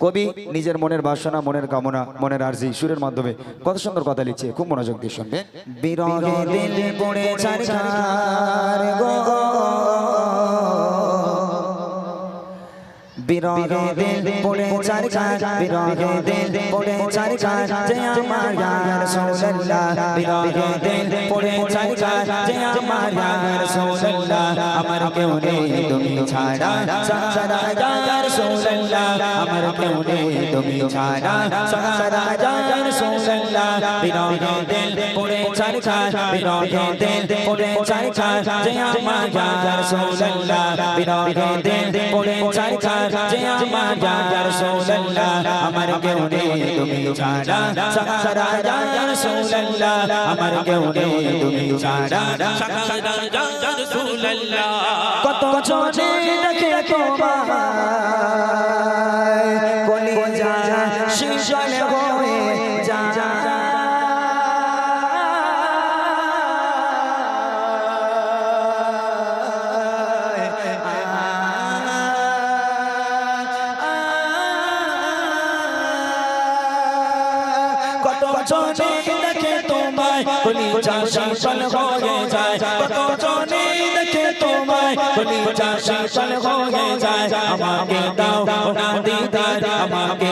কবি নিজের মনের বাসনা, মনের কামনা, মনের আর্জি সুরের মাধ্যমে কত সুন্দর কথা লিখছে, খুব মনোযোগ দিয়ে শুনবে বিরহে দিল পড়ে গো। বিরহে দিল পড়ে ছাড়ছাড় বিরহে দিল পড়ে ছাড়ছাড় যে আমার ইয়া রাসূলুল্লাহ বিরহে দিল পড়ে ছাড়ছাড় যে আমার ইয়া রাসূলুল্লাহ আমার কেউ নেই তুমি ছাড়া সারা ইয়া রাসূলুল্লাহ আমার কেউ নেই তুমি ছাড়া সারা ইয়া রাসূলুল্লাহ বিরহে দিল পড়ে ছাড়ছাড় বিরহে দিল পড়ে ছাড়ছাড় যে আমার ইয়া রাসূলুল্লাহ বিরহে দিল পড়ে ছাড়ছাড় যে আমার ইয়া রাসূলুল্লাহ আমার কেউ নেই তুমি ছাড়া সারা ইয়া রাসূলুল্লাহ আমার কেউ নেই তুমি ছাড়া কত চোখে দেখে তোমায় কলি যা শিশল হয়ে যা চোখে দেখে তোমায় কলি যা শিশল হয়ে যায়। কত চোখে দেখে তোমায় কলি যা শিশল হয়ে যায়। আমাকে দাও না দিদার, আমাকে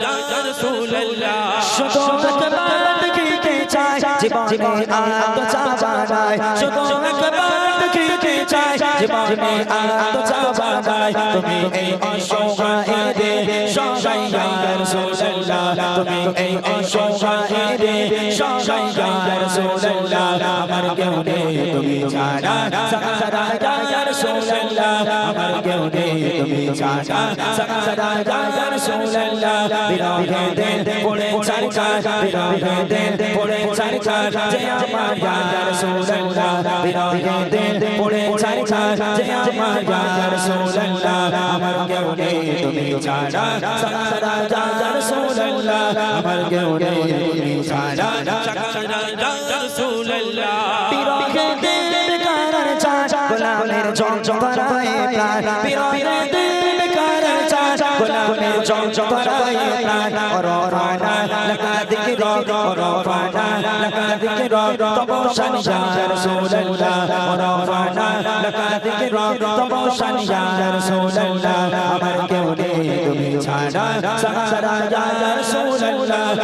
ছাড়া শুধু একবার দেখিতে চাই জীবনে আর তো চাওয়া নাই শুধু একবার দেখিতে চাই জীবনে আর তো চাওয়া নাই তুমি এই অসহায় দে সহায় রাসূলুল্লাহ তুমি এই অসহায় দে সহায় রাসূলুল্লাহ আমার কেউ নেই তুমি ছাড়া সারা রাসূলুল্লাহ আমার কেউ নেই তুমি ছাড়া সারা রাসূলুল্লাহ বিরহে দিল পড়ে পড়ে ছাড়ছাড় যে আমার ইয়া রাসূলুল্লাহ বিরহে দিল পড়ে ছাড়ছাড় যে আমার ইয়া রাসূলুল্লাহ আমার কেউ নেই তুমি ছাড়া সারা রাসূলুল্লাহ আমার কেউ নেই তুমি ছাড়া বিরহে দিল কারার চাচ গোলামের জঞ্জরায় প্রাণ বিরহে দিল কারার চাচ গোলামের জঞ্জরায় প্রাণ অররানা লাগা দিকে রগ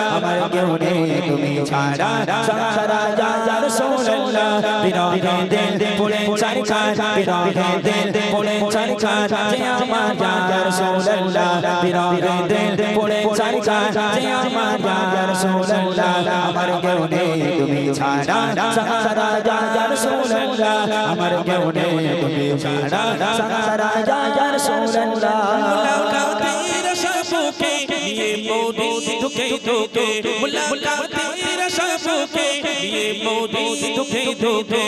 আমার কেউ নেই তুমি ছাড়া সারা রাসূলুল্লাহ বিরহে দিল পড়ে ছাড়ছাড় বিরহে দিল পড়ে ছাড়ছাড় যে আমার ইয়া রাসূলুল্লাহ বিরহে দিল পড়ে ছাড়ছাড় যে আমার ইয়া রাসূলুল্লাহ আমার কেউ নেই তুমি ছাড়া সারা ইয়া রাসূলুল্লাহ আমার কেউ নেই তুমি ছাড়া সারা ইয়া রাসূলুল্লাহ মুলাকাতের সবকে নিয়ে মোদি দুঃখে দুঃখে মুলাকাতের দুঃখে দুঃখে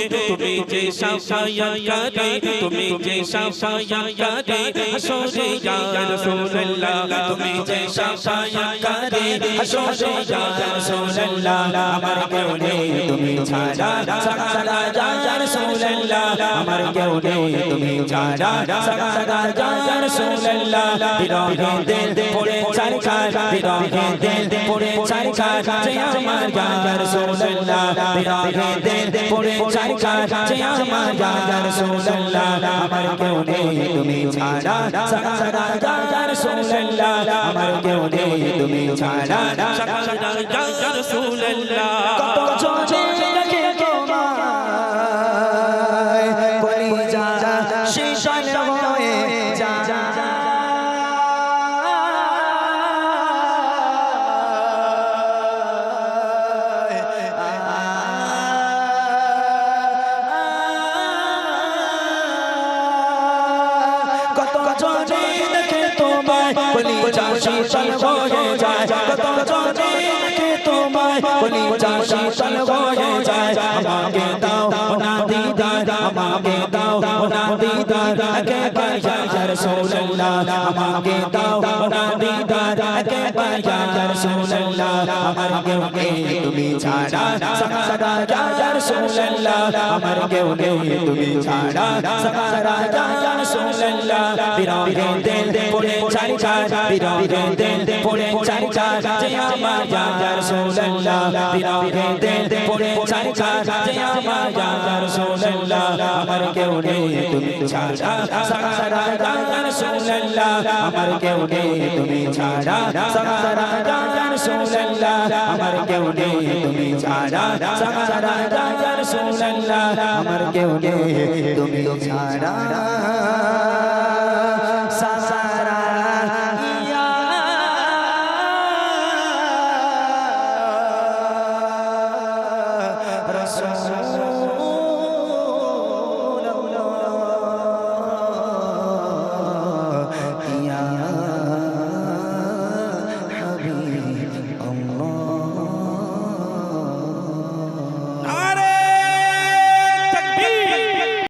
যে সাফায়া করে তুমি যে সাফায়া করে হাসরে ইয়া রাসূলুল্লাহ, তুমি যে সাফায়া করে হাসরে ইয়া রাসূলুল্লাহ, আমার কেউ নেই, তুমি ছাড়া সারা ইয়া রাসূলুল্লাহ, আমার কেউ নেই, তুমি ছাড়া সারা ইয়া রাসূলুল্লাহ, বিরহে দিল, পড়ে ছাড়ছাড় বিরহে দিল, পড়ে ছাড়ছাড় যে আমার ইয়া রাসূলুল্লাহ, বিরহে দিল, পড়ে ছাড়ছাড় যে আমার ইয়া রাসূলুল্লাহ আমার কেউ নেই তুমি ছাড়া সারা ইয়া রাসূলুল্লাহ আমার কেউ নেই তুমি ছাড়া কত চোখে চাষি চল হয়ে যায় কত জনে দেখে তোমায় বলি চাষি চল হয়ে যায়, আমাকে দাও না দিদার, আমাকে দাও না দিদার একবার ইয়া রাসূলুল্লাহ আমাকে দাও না দিদার একবার ইয়া রাসূলুল্লাহ আমার কেউ নেই তুমি ছাড়া সারা ইয়া রাসূলুল্লাহ আমার কেউ নেই তুমি ছাড়া সারা ইয়া রাসূলুল্লাহ বিরহে দিল পড়ে চাই চাই, বিরহে দিল পড়ে চাই যে আমার ইয়া রাসূলুল্লাহ বিরহে দিল পড়ে চাই যে আমার ইয়া রাসূলুল্লাহ আমার কেউ নেই তুমি ছাড়া সারা ইয়া রাসূলুল্লাহ আমার কেউ নেই তুমি ছাড়া সারা ইয়া রাসূলুল্লাহ আমার কেউ নেই তুমি ছাড়া সারা ইয়া রাসূলুল্লাহ আমার কেউ নেই তুমি ছাড়া